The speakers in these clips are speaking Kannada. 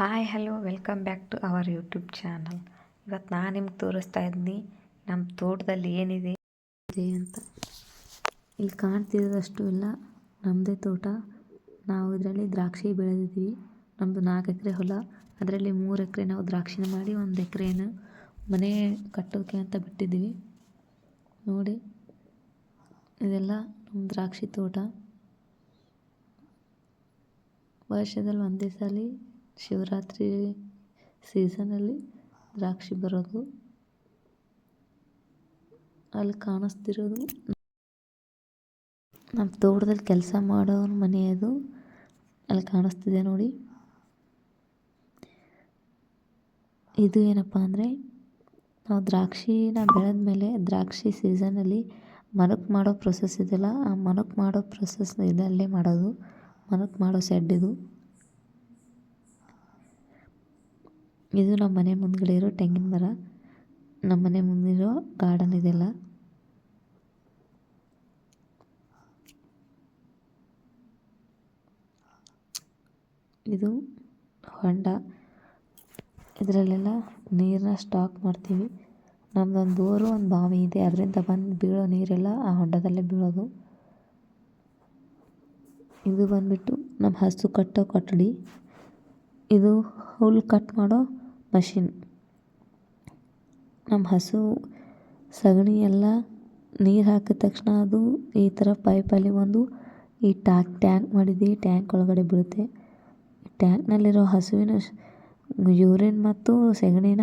Hi hello welcome back to our YouTube channel ಇವತ್ತು ನಾನು ನಿಮ್ಗೆ ತೋರಿಸ್ತಾ ಇದ್ದೀನಿ ನಮ್ಮ ತೋಟದಲ್ಲಿ ಏನಿದೆ ಇದೆ ಅಂತ. ಇಲ್ಲಿ ಕಾಣ್ತಿರೋದಷ್ಟು ಇಲ್ಲ ನಮ್ಮದೇ ತೋಟ. ನಾವು ಇದರಲ್ಲಿ ದ್ರಾಕ್ಷಿ ಬೆಳೆದಿದ್ದೀವಿ. ನಮ್ಮದು ನಾಲ್ಕು ಎಕರೆ ಹೊಲ. ಅದರಲ್ಲಿ ಮೂರು ಎಕರೆ ನಾವು ದ್ರಾಕ್ಷಿನ ಮಾಡಿ, ಒಂದು ಎಕರೆನ ಮನೆ ಕಟ್ಟೋಕೆ ಅಂತ ಬಿಟ್ಟಿದ್ದೀವಿ. ನೋಡಿ, ಇದೆಲ್ಲ ನಮ್ಮ ದ್ರಾಕ್ಷಿ ತೋಟ. ವರ್ಷದಲ್ಲಿ ಒಂದೇ ಸಲ ಶಿವರಾತ್ರಿ ಸೀಸನಲ್ಲಿ ದ್ರಾಕ್ಷಿ ಬರೋದು. ಅಲ್ಲಿ ಕಾಣಿಸ್ತಿರೋದು ನಮ್ಮ ತೋಟದಲ್ಲಿ ಕೆಲಸ ಮಾಡೋರ ಮನೆ ಅದು. ಅಲ್ಲಿ ಕಾಣಿಸ್ತಿದೆ ನೋಡಿ. ಇದು ಏನಪ್ಪ ಅಂದರೆ ನಾವು ದ್ರಾಕ್ಷಿನ ಬೆಳೆದ ಮೇಲೆ ದ್ರಾಕ್ಷಿ ಸೀಸನಲ್ಲಿ ಮನಕ್ ಮಾಡೋ ಪ್ರೊಸೆಸ್ ಇದೆಯಲ್ಲ, ಆ ಮನಕ್ ಮಾಡೋ ಪ್ರೊಸೆಸ್ ಇದಲ್ಲೇ ಮಾಡೋದು. ಮನಕ್ ಮಾಡೋ ಸೆಡ್ ಇದು. ಇದು ನಮ್ಮ ಮನೆ ಮುಂದ್ಗಡೆ ಇರೋ ತೆಂಗಿನ ಮರ. ನಮ್ಮ ಮನೆ ಮುಂದಿರೋ ಗಾರ್ಡನ್ ಇದೆಲ್ಲ. ಇದು ಹೊಂಡ. ಇದರಲ್ಲೆಲ್ಲ ನೀರನ್ನ ಸ್ಟಾಕ್ ಮಾಡ್ತೀವಿ. ನಮ್ಮದೊಂದು ಬೋರು ಒಂದು ಬಾವಿ ಇದೆ. ಅದರಿಂದ ಬಂದು ಬೀಳೋ ನೀರೆಲ್ಲ ಆ ಹೊಂಡದಲ್ಲೇ ಬೀಳೋದು. ಇದು ಬಂದುಬಿಟ್ಟು ನಮ್ಮ ಹಸು ಕಟ್ಟೋ ಕೊಠಡಿ. ಇದು ಹುಲ್ಲು ಕಟ್ ಮಾಡೋ ಮಷಿನ್. ನಮ್ಮ ಹಸು, ಸಗಣಿ ಎಲ್ಲ ನೀರು ಹಾಕಿದ ತಕ್ಷಣ ಅದು ಈ ಥರ ಪೈಪಲ್ಲಿ ಒಂದು ಈ ಟ್ಯಾಕ್, ಟ್ಯಾಂಕ್ ಮಾಡಿದ್ದೀವಿ ಟ್ಯಾಂಕ್ ಒಳಗಡೆ ಬೀಳುತ್ತೆ. ಟ್ಯಾಂಕ್ನಲ್ಲಿರೋ ಹಸುವಿನ ಯೂರಿನ್ ಮತ್ತು ಸಗಣಿನ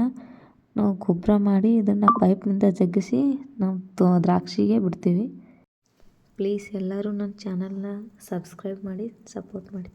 ನಾವು ಗೊಬ್ಬರ ಮಾಡಿ ಇದನ್ನು ಪೈಪ್ನಿಂದ ಜಗ್ಗಿಸಿ ನಾವು ದ್ರಾಕ್ಷಿಗೆ ಬಿಡ್ತೀವಿ. ಪ್ಲೀಸ್ ಎಲ್ಲರೂ ನನ್ನ ಚಾನಲ್ನ ಸಬ್ಸ್ಕ್ರೈಬ್ ಮಾಡಿ, ಸಪೋರ್ಟ್ ಮಾಡಿ.